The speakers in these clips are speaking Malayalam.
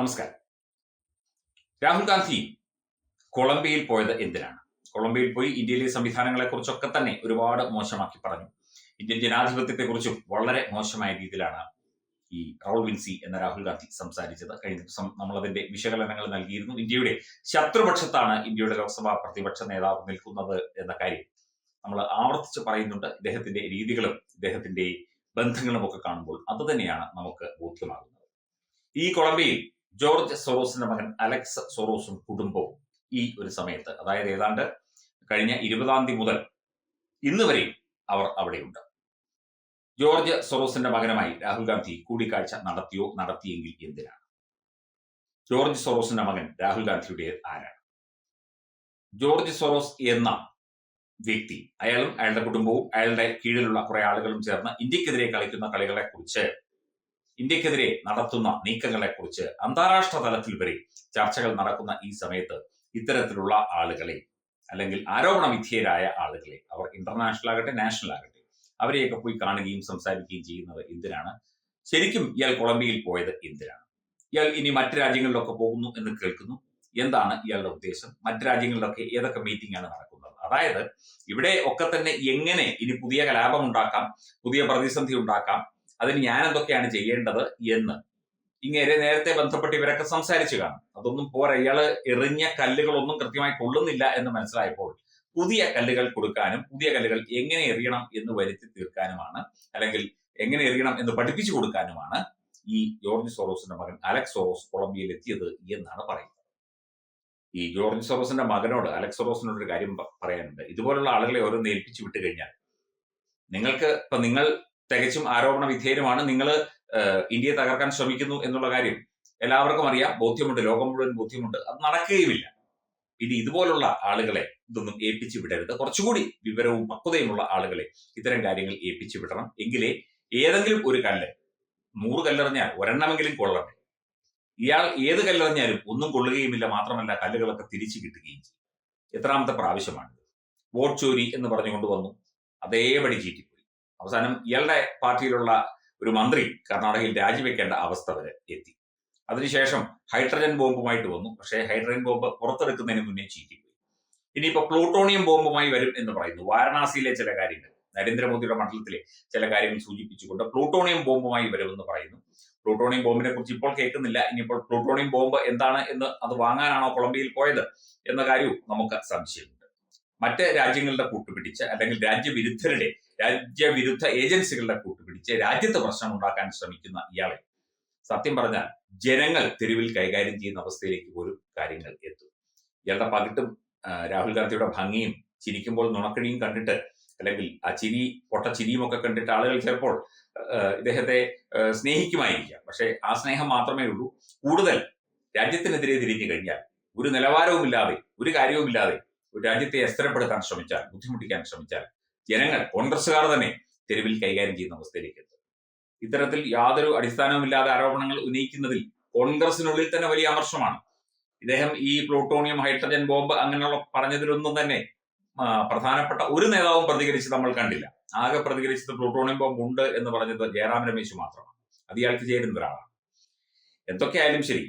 നമസ്കാരം. രാഹുൽ ഗാന്ധി കൊളംബിയയിൽ പോയത് എന്തിനാണ്? കൊളംബിയയിൽ പോയി ഇന്ത്യയിലെ സംവിധാനങ്ങളെ കുറിച്ചൊക്കെ തന്നെ ഒരുപാട് മോശമാക്കി പറഞ്ഞു. ഇന്ത്യൻ ജനാധിപത്യത്തെ കുറിച്ചും വളരെ മോശമായ രീതിയിലാണ് ഈ റൗൾ വിൻസി എന്ന രാഹുൽ ഗാന്ധി സംസാരിച്ചത്. കഴിഞ്ഞ ദിവസം നമ്മൾ അതിന്റെ വിശകലനങ്ങൾ നൽകിയിരുന്നു. ഇന്ത്യയുടെ ശത്രുപക്ഷത്താണ് ഇന്ത്യയുടെ ലോക്സഭാ പ്രതിപക്ഷ നേതാവ് നിൽക്കുന്നത് എന്ന കാര്യം നമ്മൾ ആവർത്തിച്ച് പറയുന്നുണ്ട്. ഇദ്ദേഹത്തിന്റെ രീതികളും ഇദ്ദേഹത്തിന്റെ ബന്ധങ്ങളും ഒക്കെ കാണുമ്പോൾ അത് തന്നെയാണ് നമുക്ക് ബോധ്യമാകുന്നത്. ഈ കൊളംബിയയിൽ ജോർജ് സൊറോസിന്റെ മകൻ അലക്സ് സൊറോസും കുടുംബവും ഈ ഒരു സമയത്ത് അതായത് ഏതാണ്ട് കഴിഞ്ഞ ഇരുപതാം തീയതി മുതൽ ഇന്ന് വരെയും അവർ അവിടെയുണ്ട്. ജോർജ് സൊറോസിന്റെ മകനുമായി രാഹുൽ ഗാന്ധി കൂടിക്കാഴ്ച നടത്തിയോ നടത്തിയെങ്കിൽ എന്തിനാണ്? ജോർജ് സൊറോസിന്റെ മകൻ രാഹുൽ ഗാന്ധിയുടെ ആരാണ്? ജോർജ് സൊറോസ് എന്ന വ്യക്തി അയാളും അയാളുടെ കുടുംബവും അയാളുടെ കീഴിലുള്ള കുറെ ആളുകളും ചേർന്ന് ഇന്ത്യക്കെതിരെ കളിക്കുന്ന കളികളെ കുറിച്ച് ഇന്ത്യക്കെതിരെ നടത്തുന്ന നീക്കങ്ങളെ കുറിച്ച് അന്താരാഷ്ട്ര തലത്തിൽ വരെ ചർച്ചകൾ നടക്കുന്ന ഈ സമയത്ത് ഇത്തരത്തിലുള്ള ആളുകളെ അല്ലെങ്കിൽ ആരോപണ വിധേയരായ ആളുകളെ അവർ ഇന്റർനാഷണൽ ആകട്ടെ നാഷണൽ ആകട്ടെ അവരെയൊക്കെ പോയി കാണുകയും സംസാരിക്കുകയും ചെയ്യുന്നത് എന്തിനാണ്? ശരിക്കും ഇയാൾ കൊളംബിയയിൽ പോയത് എന്തിനാണ്? ഇയാൾ ഇനി മറ്റു രാജ്യങ്ങളിലൊക്കെ പോകുന്നു എന്ന് കേൾക്കുന്നു. എന്താണ് ഇയാളുടെ ഉദ്ദേശം? മറ്റു രാജ്യങ്ങളിലൊക്കെ ഏതൊക്കെ മീറ്റിംഗ് ആണ് നടക്കുന്നത്? അതായത് ഇവിടെ ഒക്കെ തന്നെ എങ്ങനെ ഇനി പുതിയ കലാപം ഉണ്ടാക്കാം പുതിയ പ്രതിസന്ധി ഉണ്ടാക്കാം അതിന് ഞാൻ എന്തൊക്കെയാണ് ചെയ്യേണ്ടത് എന്ന്. ഇങ്ങനെ നേരത്തെ ബന്ധപ്പെട്ട് ഇവരൊക്കെ സംസാരിച്ചു കാണും. അതൊന്നും പോരാ. ഇയാൾ എറിഞ്ഞ കല്ലുകളൊന്നും കൃത്യമായി കൊള്ളുന്നില്ല എന്ന് മനസ്സിലായപ്പോൾ പുതിയ കല്ലുകൾ കൊടുക്കാനും പുതിയ കല്ലുകൾ എങ്ങനെ എറിയണം എന്ന് വരുത്തി തീർക്കാനുമാണ് അല്ലെങ്കിൽ എങ്ങനെ എറിയണം എന്ന് പഠിപ്പിച്ചു കൊടുക്കാനുമാണ് ഈ ജോർജ് സോറോസിന്റെ മകൻ അലക്സ് സോറോസ് കൊളംബിയയിൽ എത്തിയത് എന്നാണ് പറയുന്നത്. ഈ ജോർജ് സോറോസിന്റെ മകനോട് അലക്സ് സോറോസിനോട് ഒരു കാര്യം പറയാനുണ്ട്. ഇതുപോലുള്ള ആളുകളെ ഓരോന്ന് ഏൽപ്പിച്ചു വിട്ടു കഴിഞ്ഞാൽ നിങ്ങൾക്ക് ഇപ്പൊ നിങ്ങൾ തികച്ചും ആരോപണ വിധേയരുമാണ്. നിങ്ങൾ ഇന്ത്യയെ തകർക്കാൻ ശ്രമിക്കുന്നു എന്നുള്ള കാര്യം എല്ലാവർക്കും അറിയാം. ബോധ്യമുണ്ട്. ലോകം മുഴുവൻ ബോധ്യമുണ്ട്. അത് നടക്കുകയുമില്ല. ഇനി ഇതുപോലുള്ള ആളുകളെ ഇതൊന്നും ഏൽപ്പിച്ചു വിടരുത്. കുറച്ചുകൂടി വിവരവും പക്വതയുമുള്ള ആളുകളെ ഇത്തരം കാര്യങ്ങൾ ഏൽപ്പിച്ചു വിടണം. എങ്കിലേ ഏതെങ്കിലും ഒരു കല്ല് നൂറ് കല്ലെറിഞ്ഞാൽ ഒരെണ്ണമെങ്കിലും കൊള്ളട്ടെ. ഇയാൾ ഏത് കല്ലെറിഞ്ഞാലും ഒന്നും കൊള്ളുകയുമില്ല. മാത്രമല്ല കല്ലുകളൊക്കെ തിരിച്ചു കിട്ടുകയും ചെയ്യും. എത്രാമത്തെ പ്രാവശ്യമാണ് വോട്ട് ചോരി എന്ന് പറഞ്ഞുകൊണ്ട് വന്നു. അതേപടി ചീറ്റിപ്പോയി അവസാനം ഇയാളുടെ പാർട്ടിയിലുള്ള ഒരു മന്ത്രി കർണാടകയിൽ രാജിവെക്കേണ്ട അവസ്ഥ വരെ എത്തി. അതിനുശേഷം ഹൈഡ്രജൻ ബോംബുമായിട്ട് വന്നു. പക്ഷേ ഹൈഡ്രജൻ ബോംബ് പുറത്തെടുക്കുന്നതിന് മുന്നേ ചീറ്റിപ്പോയി. ഇനിയിപ്പോ പ്ലൂട്ടോണിയം ബോംബുമായി വരും എന്ന് പറയുന്നു. വാരണാസിയിലെ ചില കാര്യങ്ങൾ നരേന്ദ്രമോദിയുടെ മണ്ഡലത്തിലെ ചില കാര്യങ്ങൾ സൂചിപ്പിച്ചുകൊണ്ട് പ്ലൂട്ടോണിയം ബോംബുമായി വരുമെന്ന് പറയുന്നു. പ്ലൂട്ടോണിയം ബോംബിനെ കുറിച്ച് ഇപ്പോൾ കേൾക്കുന്നില്ല. ഇനിയിപ്പോൾ പ്ലൂട്ടോണിയം ബോംബ് എന്താണ് എന്ന് അത് വാങ്ങാനാണോ കൊളംബിയയിൽ പോയത് എന്ന കാര്യവും നമുക്ക് സംശയമുണ്ട്. മറ്റ് രാജ്യങ്ങളുടെ കൂട്ടുപിടിച്ച് അല്ലെങ്കിൽ രാജ്യവിരുദ്ധരുടെ രാജ്യവിരുദ്ധ ഏജൻസികളുടെ കൂട്ടുപിടിച്ച് രാജ്യത്ത് പ്രശ്നം ഉണ്ടാക്കാൻ ശ്രമിക്കുന്ന ഇയാളെ. സത്യം പറഞ്ഞാൽ ജനങ്ങൾ തെരുവിൽ കൈകാര്യം ചെയ്യുന്ന അവസ്ഥയിലേക്ക് പോലും കാര്യങ്ങൾ എത്തും. ഇയാളുടെ പകിട്ടും രാഹുൽ ഗാന്ധിയുടെ ഭംഗിയും ചിരിക്കുമ്പോൾ നുണക്കിഴിയും കണ്ടിട്ട് അല്ലെങ്കിൽ ആ ചിരി പൊട്ട ചിരിയും ഒക്കെ കണ്ടിട്ട് ആളുകൾ ചിലപ്പോൾ ഇദ്ദേഹത്തെ സ്നേഹിക്കുമായിരിക്കാം. പക്ഷേ ആ സ്നേഹം മാത്രമേ ഉള്ളൂ. കൂടുതൽ രാജ്യത്തിനെതിരെ തിരിഞ്ഞു കഴിഞ്ഞാൽ ഒരു നിലവാരവുമില്ലാതെ ഒരു കാര്യവുമില്ലാതെ ഒരു രാജ്യത്തെ അസ്ഥിരപ്പെടുത്താൻ ശ്രമിച്ചാൽ ബുദ്ധിമുട്ടിക്കാൻ ശ്രമിച്ചാൽ ജനങ്ങൾ കോൺഗ്രസ്സുകാർ തന്നെ തെരുവിൽ കൈകാര്യം ചെയ്യുന്ന അവസ്ഥയിലേക്ക് എത്തും ഇത്തരത്തിൽ യാതൊരു അടിസ്ഥാനവുമില്ലാതെ ആരോപണങ്ങൾ ഉന്നയിക്കുന്നതിൽ കോൺഗ്രസിനുള്ളിൽ തന്നെ വലിയ അമർഷമാണ്. ഇദ്ദേഹം ഈ പ്ലൂട്ടോണിയം ഹൈഡ്രജൻ ബോംബ് അങ്ങനെയുള്ള പറഞ്ഞതിലൊന്നും തന്നെ പ്രധാനപ്പെട്ട ഒരു നേതാവും പ്രതികരിച്ച് നമ്മൾ കണ്ടില്ല. ആകെ പ്രതികരിച്ചത് പ്ലൂട്ടോണിയം ബോംബ് ഉണ്ട് എന്ന് പറഞ്ഞത് ജയറാം രമേശ് മാത്രമാണ്. അത് ഇയാൾക്ക് ചേരുന്ന ഒരാളാണ്. എന്തൊക്കെയായാലും ശരി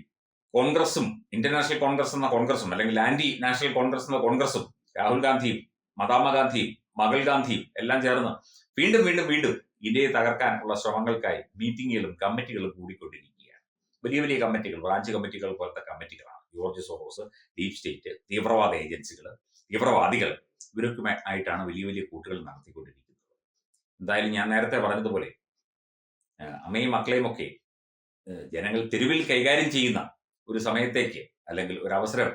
കോൺഗ്രസും ഇന്റർനാഷണൽ കോൺഗ്രസ് എന്ന കോൺഗ്രസും അല്ലെങ്കിൽ ആന്റി നാഷണൽ കോൺഗ്രസ് എന്ന കോൺഗ്രസും രാഹുൽ ഗാന്ധിയും ഗാന്ധിയും മകൾ ഗാന്ധിയും എല്ലാം ചേർന്ന് വീണ്ടും വീണ്ടും വീണ്ടും ഇന്ത്യയെ തകർക്കാനുള്ള ശ്രമങ്ങൾക്കായി മീറ്റിങ്ങുകളും കമ്മിറ്റികളും കൂടിക്കൊണ്ടിരിക്കുകയാണ്. വലിയ വലിയ കമ്മിറ്റികൾ ബ്രാഞ്ച് കമ്മിറ്റികൾ പോലത്തെ കമ്മിറ്റികളാണ്. ജോർജ് സോറോസ് ഡീപ് സ്റ്റേറ്റ് തീവ്രവാദ ഏജൻസികൾ തീവ്രവാദികൾ ഇവരൊക്കെ ആയിട്ടാണ് വലിയ വലിയ കൂട്ടുകൾ നടത്തിക്കൊണ്ടിരിക്കുന്നത്. എന്തായാലും ഞാൻ നേരത്തെ പറഞ്ഞതുപോലെ അമ്മയും മക്കളെയും ഒക്കെ ജനങ്ങൾ തെരുവിൽ കൈകാര്യം ചെയ്യുന്ന ഒരു സമയത്തേക്ക് അല്ലെങ്കിൽ ഒരു അവസരം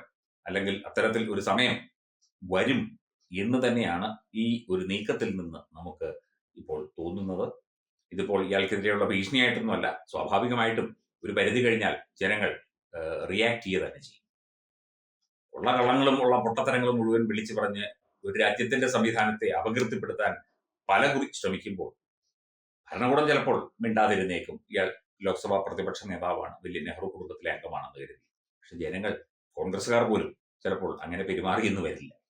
അല്ലെങ്കിൽ അത്തരത്തിൽ ഒരു സമയം വരും എന്ന് തന്നെയാണ് ഈ ഒരു നീക്കത്തിൽ നിന്ന് നമുക്ക് ഇപ്പോൾ തോന്നുന്നത്. ഇതിപ്പോൾ ഇയാൾക്കെതിരെയുള്ള ഭീഷണിയായിട്ടൊന്നുമല്ല. സ്വാഭാവികമായിട്ടും ഒരു പരിധി കഴിഞ്ഞാൽ ജനങ്ങൾ റിയാക്ട് ചെയ്യുക തന്നെ ചെയ്യും. ഉള്ള കള്ളങ്ങളും ഉള്ള പൊട്ടത്തരങ്ങളും മുഴുവൻ വിളിച്ചു പറഞ്ഞ് ഒരു രാജ്യത്തിന്റെ സംവിധാനത്തെ അപകീർത്തിപ്പെടുത്താൻ പല കുറി ശ്രമിക്കുമ്പോൾ ഭരണകൂടം ചിലപ്പോൾ മിണ്ടാതിരുന്നേക്കും. ഇയാൾ ലോക്സഭാ പ്രതിപക്ഷ നേതാവാണ്. വലിയ നെഹ്റു കുടുംബത്തിലെ അംഗമാണെന്ന് കരുതി. പക്ഷെ ജനങ്ങൾ കോൺഗ്രസ്സുകാർ പോലും ചിലപ്പോൾ അങ്ങനെ പെരുമാറിയെന്ന് വരില്ല.